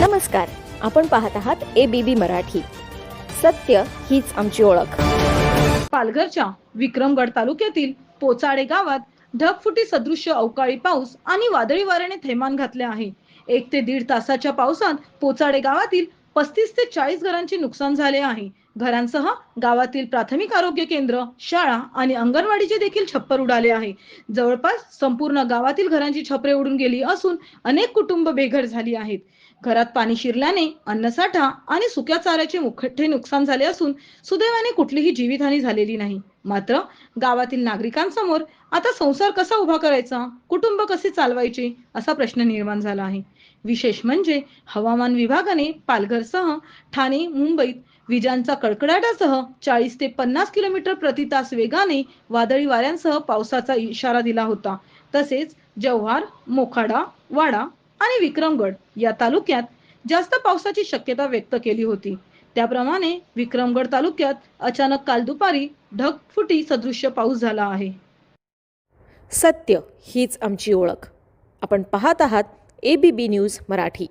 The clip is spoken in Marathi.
नमस्कार आपण पाहत आहात ए बी बी मराठी. सत्य हीच आमची ओळख. पालघरच्या विक्रमगड तालुक्यातील पोचाडे गावात ढगफुटी सदृश्य अवकाळी पाऊस आणि वादळी वाऱ्याने थैमान घातले आहे. एक ते दीड तासाच्या पावसात पोचाडे गावातील पस्तीस ते चाळीस घरांचे नुकसान झाले आहे. घरांसह गावातील प्राथमिक आरोग्य केंद्र शाळा आणि अंगणवाडीचे देखील छप्पर उडाले आहे. जवळपास संपूर्ण गावातील घरांची छपरे उडून गेली असून अनेक कुटुंब बेघर झाली आहेत. घरात पाणी शिरल्याने अन्नसाठा आणि सुक्या चाऱ्याचे मुख्य नुकसान झाले असून सुदैवाने कुठलीही जीवितहानी झालेली नाही. मात्र गावातील नागरिकांसमोर आता संसार कसा उभा करायचा? कुटुंब कसे चालवायचे? असा प्रश्न निर्माण झाला आहे. विशेष म्हणजे हवामान विभागाने पालघरसह ठाणे मुंबईत विजांचा कडकडाटासह चाळीस ते पन्नास किलोमीटर प्रति तास वेगाने वादळी वाऱ्यांसह पावसाचा इशारा दिला होता. तसेच जव्हार मोखाडा वाडा आणि विक्रमगड या तालुक्यात जास्त पावसाची शक्यता व्यक्त केली होती. त्याप्रमाणे विक्रमगड तालुक्यात अचानक काल दुपारी ढगफुटी सदृश्य पाऊस झाला आहे. सत्य हीच आमची ओळख. आपण पाहत आहात A B B news Marathi.